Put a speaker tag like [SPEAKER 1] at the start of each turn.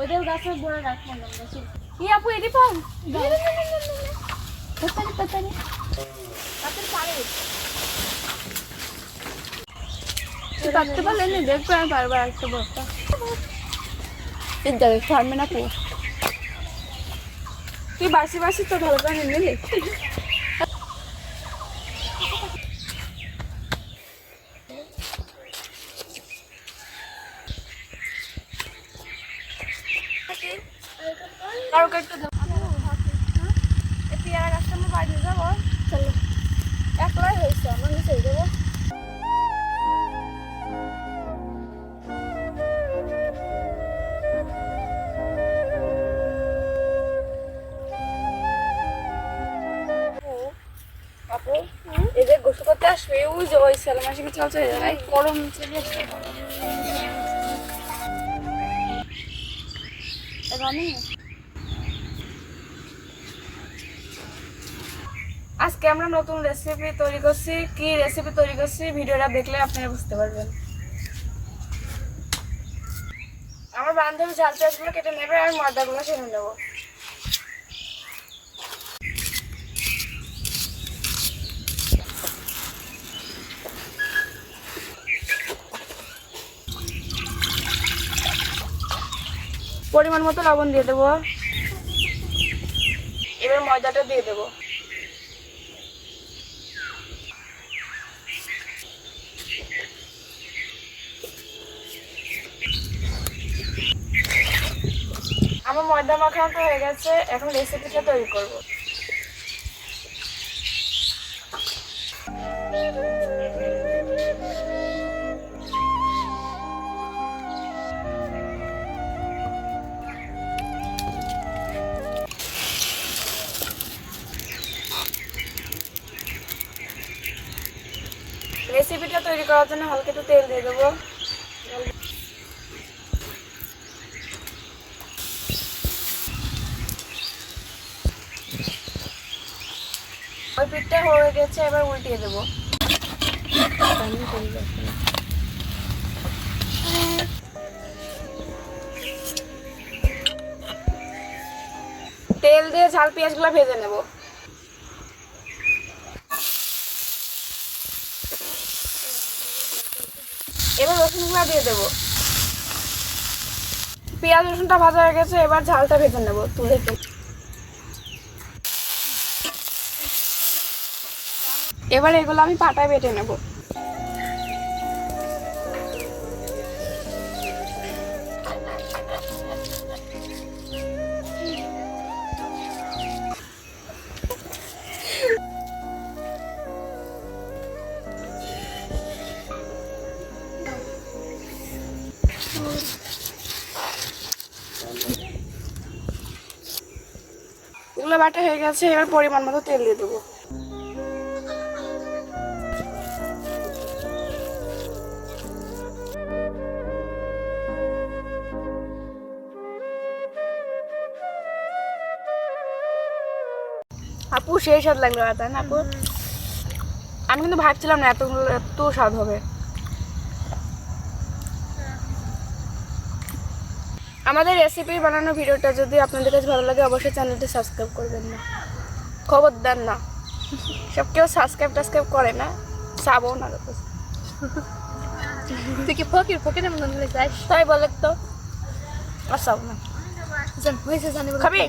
[SPEAKER 1] ওদের গাছের বড় রাখব বেশি আপু এটি পাও তাড়াতাড়ি তাড়াতাড়ি তাড়াতাড়ি পারে কাটতে পারলে না দেখবে আমি বারবার একটা বস্তা দেখ থামবে না পু তুই বাসি বাসি তো ভালো করে নিলি কারও একটু এই পেয়ারা গাছটা আমরা বাড়ি যাব। চলো। একলাই হয়েছে আমরা আসবে, ওই যে ওই সালাম মাসিকে চল চলে যাবে গরম চলে আসছে। আজকে আমরা নতুন রেসিপি তৈরি করছি। কি রেসিপি তৈরি করছি? ভিডিওটা দেখলে আপনারা বুঝতে পারবেন। আমার বান্ধবী ঝাল পেঁয়াজগুলো কেটে নেবে আর ময়দাগুলো সেরে নেব। পরিমাণ মতো লবণ দিয়ে দেবো। এবার ময়দাটা দিয়ে দেবো। আমার ময়দা মাখানো হয়ে গেছে, এখন রেসিপিটা তৈরি করব। রেসিপিটা তৈরি করার জন্য হালকা একটু তেল দিয়ে দেবো। ওই পিঠটা হয়ে গেছে, এবার উল্টিয়ে দেবো। তেল দিয়ে ঝাল পেঁয়াজগুলো ভেজে নেব। এবার রসুনগুলো দিয়ে দেবো। পেঁয়াজ রসুনটা ভাজা হয়ে গেছে, এবার ঝালটা ভেজে নেব তুলে এবার এগুলো আমি পাটায় বেটে নেব। বাটা হয়ে গেছে, এবার পরিমাণ মতো তেল দিয়ে দেবো। আপু, সেই স্বাদ লাগল তাই না আপু? আমি কিন্তু ভাবছিলাম না এতগুলো এত স্বাদ হবে। আমাদের রেসিপি বানানো ভিডিওটা যদি আপনাদের কাছে ভালো লাগে অবশ্যই চ্যানেলটি সাবস্ক্রাইব করবেন না। খবর দেন না। সব কেউ সাবস্ক্রাইব টাসক্রাইব করে না। চাবো না। তো।
[SPEAKER 2] তুই কি ফকির? ফকিরের মতন যাস?
[SPEAKER 1] তাই বলে তো। আর চাবো না। খাবি?